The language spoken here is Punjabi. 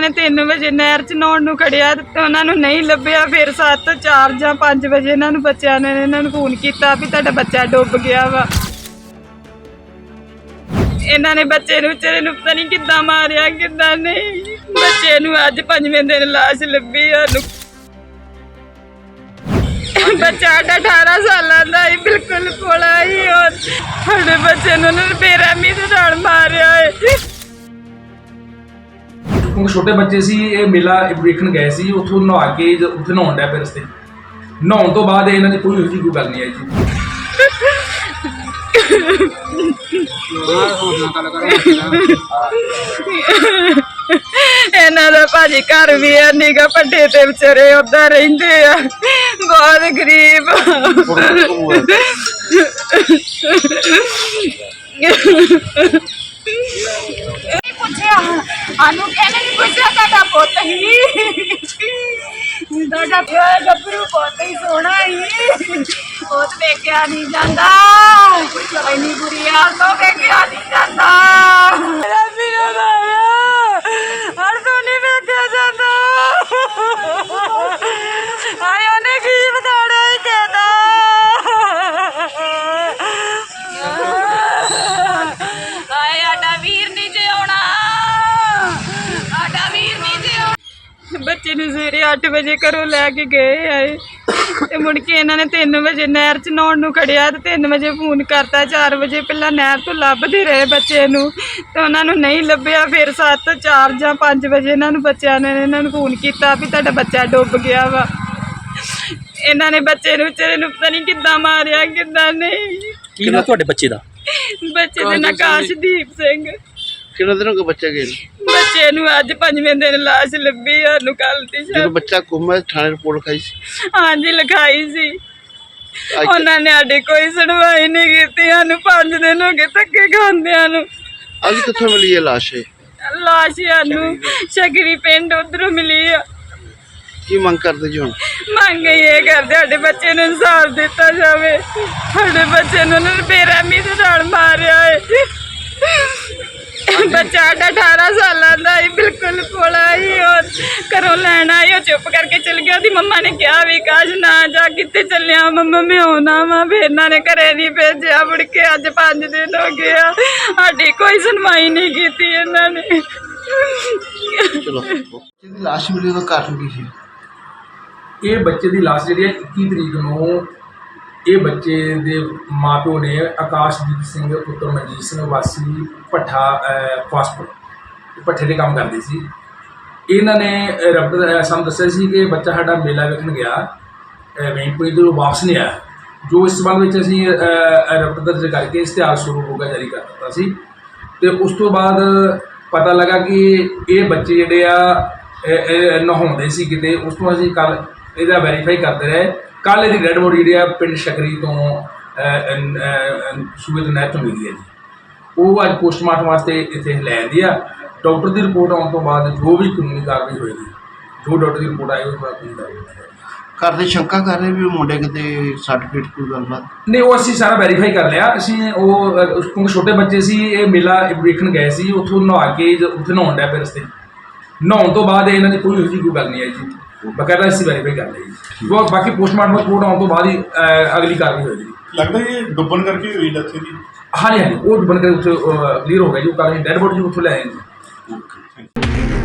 ਇਹਨਾਂ ਨੇ 3 ਵਜੇ ਨਹਿਰ 'ਚ ਨਹਾਉਣ ਨੂੰ ਖੜਿਆ ਤੇ ਉਹਨਾਂ ਨੂੰ ਨਹੀਂ ਲੱਭਿਆ, ਫਿਰ 7 4 ਜਾਂ 5 ਵਜੇ ਇਹਨਾਂ ਨੂੰ ਬੱਚਿਆਂ ਨੇ ਇਹਨਾਂ ਨੂੰ ਫੋਨ ਕੀਤਾ ਵੀ ਤੁਹਾਡਾ ਬੱਚਾ ਡੁੱਬ ਗਿਆ ਵਾ। ਇਹਨਾਂ ਨੇ ਬੱਚੇ ਨੂੰ ਵਿਚਾਰੇ ਨੂੰ ਪਤਾ ਨਹੀਂ ਕਿੱਦਾਂ ਮਾਰਿਆ, ਕਿੱਦਾਂ ਨਹੀਂ। ਬੱਚੇ ਨੂੰ ਅੱਜ ਪੰਜਵੇਂ ਦਿਨ ਲਾਸ਼ ਲੱਭੀ ਆ ਨੂੰ ਬੱਚਾ ਸਾਡਾ 18 ਸਾਲਾਂ ਦਾ ਹੀ ਬਿਲਕੁਲ ਕੋਲਾ ਹੀ ਔਰ ਸਾਡੇ ਬੱਚੇ ਨੂੰ ਉਹਨਾਂ ਨੇ ਬੇਰਹਿਮੀ ਦੇ ਨਾਲ ਮਾਰਿਆ ਹੈ ਕਿਉਂਕਿ ਛੋਟੇ ਬੱਚੇ ਸੀ ਇਹ ਮੇਲਾ ਵੇਖਣ ਗਏ ਸੀ ਉੱਥੋਂ ਨਹਾ ਕੇ ਜ- ਉੱਥੇ ਨਹਾਉਣ ਡਿਆ ਪਏ ਰਸਤੇ। ਨਹਾਉਣ ਤੋਂ ਬਾਅਦ ਇਹਨਾਂ ਦੀ ਕੋਈ ਇਹੋ ਜਿਹੀ ਕੋਈ ਗੱਲ ਨਹੀਂ ਆਈ ਜੀ ਇਹਨਾਂ ਦਾ ਭਾਜੀ ਘਰ ਵੀ ਹੈ ਨਿਗਾ ਪੱਡੇ ਤੇ ਵਿਚਾਰੇ ਉੱਦਾਂ ਰਹਿੰਦੇ ਆ। ਬਹੁਤ ਗਰੀਬ ਨਹੀਂ ਪੁੱਛਿਆ ਸਾਨੂੰ ਕਹਿੰਦੇ ਨਹੀਂ ਪੁੱਛਿਆ ਤੁਹਾਡਾ ਪੁੱਤ ਹੀ ਤੁਹਾਡਾ ਪਿਆ ਗੱਭਰੂ ਬਹੁਤ ਹੀ ਸੋਹਣਾ ਹੀ ਪੁੱਤ ਵੇਖਿਆ ਨਹੀਂ ਜਾਂਦਾ ਇੰਨੀ ਬੁਰੀ ਹਾਲਤ ਤੋਂ ਵੇਖਿਆ ਨਹੀਂ ਜਾਂਦਾ ਮੇਰਾ ਵੀਰ ਆਇਆ ਹਰ ਤੋਂ ਨਹੀਂ ਵੇਖਿਆ ਜਾਂਦਾ ਆਏ ਉਹਨੇ ਕੀ ਬਤਾੜਾ ਹੀ ਕਹਿਦਾ ਆਏ ਆਡਾ ਵੀਰ ਨਹੀਂ ਜੇ ਆਉਣਾ ਆਡਾ ਵੀਰ ਨਹੀਂ ਜੇ ਆਉਣਾ ਬੱਚੇ ਨੂੰ ਸਵੇਰੇ 8 ਵਜੇ ਘਰੋਂ ਲੈ ਕੇ ਗਏ ਆਏ। ਤੇ ਮੁੜ ਕੇ ਇਹਨਾਂ ਨੇ 3 ਵਜੇ ਨਹਿਰ 'ਚ ਨਹਾਉਣ ਨੂੰ ਖੜਿਆ ਤੇ 3 ਵਜੇ ਫੋਨ ਕਰਤਾ 4 ਵਜੇ ਪਹਿਲਾਂ ਨਹਿਰ ਤੋਂ ਲੱਭਦੇ ਰਹੇ ਬੱਚੇ ਨੂੰ। ਤੇ ਉਹਨਾਂ ਨੂੰ ਨਹੀਂ ਲੱਭਿਆ ਫਿਰ 7 4 ਜਾਂ 5 ਵਜੇ ਇਹਨਾਂ ਨੂੰ ਬੱਚਿਆਂ ਨੇ ਇਹਨਾਂ ਨੂੰ ਫੋਨ ਕੀਤਾ ਵੀ ਤੁਹਾਡਾ ਬੱਚਾ ਡੁੱਬ ਗਿਆ ਵਾ। ਇਹਨਾਂ ਨੇ ਬੱਚੇ ਨੂੰ ਵਿਚਾਰੇ ਨੂੰ ਪਤਾ ਨਹੀਂ ਕਿੱਦਾਂ ਮਾਰਿਆ ਕਿੱਦਾਂ ਨਹੀਂ। ਕੀ ਨਾ ਤੁਹਾਡੇ ਬੱਚੇ ਦਾ? ਬੱਚੇ ਦੇ ਨਾਂ ਕਾਸ਼ਦੀਪ ਸਿੰਘ। ਕਿੰਨੇ ਦਿਨੋਂ ਕੋ ਬੱਚਾ ਗਿਆ ਬੱਚੇ ਨੂੰ ਅੱਜ ਪੰਜਵੇਂ ਦਿਨ ਲਾਸ਼ ਲੱਭੀ ਆ ਨੂੰ ਕੱਲ ਦੀ ਸ਼ਾਮ ਜਦੋਂ ਬੱਚਾ ਗੁੰਮ ਹੈ ਥਾਣੇ ਰਿਪੋਰਟ ਲਿਖਾਈ ਸੀ। ਹਾਂਜੀ ਲਿਖਾਈ ਸੀ। ਅੱਜ ਉਹਨਾਂ ਨੇ ਸਾਡੀ ਕੋਈ ਸੁਣਵਾਈ ਨਹੀਂ ਕੀਤੀ ਸਾਨੂੰ ਪੰਜ ਦਿਨ ਹੋ ਗਏ ਧੱਕੇ ਖਾਂਦਿਆਂ ਨੂੰ। ਅੱਜ ਕਿੱਥੋਂ ਮਿਲੀ ਇਹ ਲਾਸ਼ ਇਹ? ਲਾਸ਼ ਸਾਨੂੰ ਸ਼ਗਰੀ ਪਿੰਡ ਉਧਰੋਂ ਮਿਲੀ ਆ। ਕੀ ਮੰਗ ਕਰਦੇ ਜੀ ਹੁਣ? ਮੰਗ ਇਹ ਕਰਦੇ ਸਾਡੇ ਬੱਚੇ ਨੂੰ ਇਨਸਾਫ ਦਿੱਤਾ ਜਾਵੇ। ਸਾਡੇ ਬੱਚੇ ਨੂੰ ਉਹਨਾਂ ਨੇ ਬੇਰਹਿਮੀ ਦੇ ਨਾਲ ਮਾਰਿਆ ਹੈ ਬੱਚਾ ਸਾਡਾ 18 ਸਾਲਾਂ ਦਾ ਹੀ ਬਿਲਕੁਲ ਕੋਲਾ ਹੀ। ਔਰ ਘਰੋਂ ਲੈਣ ਆਈ ਉਹ ਚੁੱਪ ਕਰਕੇ ਚਲ ਗਿਆ। ਉਹਦੀ ਮੰਮਾ ਨੇ ਕਿਹਾ ਵੀ ਕਾਸ਼ ਨਾ ਜਾ ਕਿੱਥੇ ਚੱਲਿਆ। ਮੰਮਾ ਮੈਂ ਆਉਣਾ ਵਾ ਫਿਰ ਇਹਨਾਂ ਨੇ ਘਰੇ ਨਹੀਂ ਭੇਜਿਆ। ਮੁੜ ਕੇ ਅੱਜ 5 ਦਿਨ ਹੋ ਗਏ ਆ। ਸਾਡੀ ਕੋਈ ਸੁਣਵਾਈ ਨਹੀਂ ਕੀਤੀ ਇਹਨਾਂ ਨੇ। ਚਲੋ। ਜਿਹਦੀ ਲਾਸ਼ ਮਿਲੀ ਉਹਦਾ ਕਾਰਨ ਕੀ ਸੀ? ਇਹ ਬੱਚੇ ਦੀ ਲਾਸ਼ ਜਿਹੜੀ ਹੈ 21 ਤਰੀਕ ਨੂੰ ਇਹ ਬੱਚੇ ਦੇ ਮਾਪਿਓ ਨੇ ਆਕਾਸ਼ਦੀਪ ਸਿੰਘ ਪੁੱਤਰ ਮਨਜੀਤ ਸਿੰਘ ਵਾਸੀ ਭੱਠਾ ਅਹ, ਫਾਸਟਫੂਡ ਭੱਠੇ ਦੇ ਕੰਮ ਕਰਦੇ ਸੀ। ਇਹਨਾਂ ਨੇ ਰੱਬ ਸਾਨੂੰ ਦੱਸਿਆ ਸੀ ਕਿ ਬੱਚਾ ਸਾਡਾ ਮੇਲਾ ਵੇਖਣ ਗਿਆ ਵੈਂਪੁਰੀ ਤੋਂ ਵਾਪਸ ਨਹੀਂ ਆਇਆ। ਜੋ ਇਸ ਸੰਬੰਧ ਵਿੱਚ ਅਸੀਂ ਰੱਬ ਦਰਜ ਕਰਕੇ ਇਸ਼ਤਿਹਾਰ ਸ਼ੁਰੂ ਹੋਗਾ ਜਾਰੀ ਕਰ ਦਿੱਤਾ ਸੀ। ਤੇ ਉਸ ਤੋਂ ਬਾਅਦ ਪਤਾ ਲੱਗਾ ਕਿ ਇਹ ਬੱਚੇ ਜਿਹੜੇ ਆ ਨਹਾਉਂਦੇ ਸੀ ਕਿਤੇ। ਉਸ ਤੋਂ ਅਸੀਂ ਕੱਲ ਇਹਦਾ ਵੈਰੀਫਾਈ ਕਰਦੇ ਰਹੇ। ਕੱਲ ਇਹਦੀ ਡੈਡ ਬੋਡੀ ਜਿਹੜੀ ਆ ਪਿੰਡ ਸ਼ਕਰੀ ਤੋਂ ਸੂਬੇ ਤੋਂ ਨਹਿਰ ਤੋਂ ਮਿਲੀ ਹੈ ਜੀ। ਉਹ ਅੱਜ ਪੋਸਟਮਾਰਟਮ ਵਾਸਤੇ ਇੱਥੇ ਲੈ ਆਂਦੀ ਆ। ਡਾਕਟਰ ਦੀ ਰਿਪੋਰਟ ਆਉਣ ਤੋਂ ਬਾਅਦ ਜੋ ਵੀ ਕਾਨੂੰਨੀ ਕਾਰਵਾਈ ਹੋਏਗੀ ਜੋ ਡਾਕਟਰ ਦੀ ਰਿਪੋਰਟ ਆਏਗੀ ਉਹ ਕਾਨੂੰਨੀ ਕਾਰਵਾਈ ਘਰ ਦੇ ਸ਼ੰਕਾ ਕਰ ਰਹੇ ਵੀ ਉਹ ਮੁੰਡੇ ਕਿਤੇ ਸਰਟੀਫਿਕੇਟ ਕੋਈ ਗੱਲਬਾਤ? ਨਹੀਂ ਉਹ ਅਸੀਂ ਸਾਰਾ ਵੈਰੀਫਾਈ ਕਰ ਲਿਆ। ਅਸੀਂ ਉਹ ਉਸ- ਕਿਉਂਕਿ ਛੋਟੇ ਬੱਚੇ ਸੀ ਇਹ ਮੇਲਾ ਵੇਖਣ ਗਏ ਸੀ ਉੱਥੋਂ ਨਹਾ ਕੇ ਉੱਥੇ ਨਹਾਉਣ ਡਿਆ ਪਏ ਰਸਤੇ। ਨਹਾਉਣ ਤੋਂ ਬਾਅਦ ਇਹਨਾਂ ਦੀ ਕੋਈ ਇਹੋ ਜਿਹੀ ਕੋਈ ਗੱਲ ਨਹੀਂ ਆਈ ਜੀ। ਬਕਾਇਦਾ ਇਸ ਦੀ ਵੈਰੀਫਾਈ ਕਰ ਲਈ ਬਹੁਤ ਬਾਕੀ ਪੋਸਟਮਾਰਟਮ ਰਿਪੋਰਟ ਆਉਣ ਤੋਂ ਬਾਅਦ ਹੀ ਅਹ, ਅਗਲੀ ਕਾਰਵਾਈ ਹੋਏਗੀ। ਲੱਗਦਾ ਇਹ ਡੁੱਬਣ ਕਰਕੇ ਹੋਈ ਡੈਥ ਇਹਦੀ? ਹਾਂਜੀ ਹਾਂਜੀ ਉਹ ਬਣ ਕੇ ਉੱਥੇ ਕਲੀਅਰ ਹੋ ਗਿਆ ਜੀ ਉਹ ਕਾਰਨ ਡੈਡ ਬੋਡੀ ਉੱਥੋਂ ਲੈ ਆਏ ਜੀ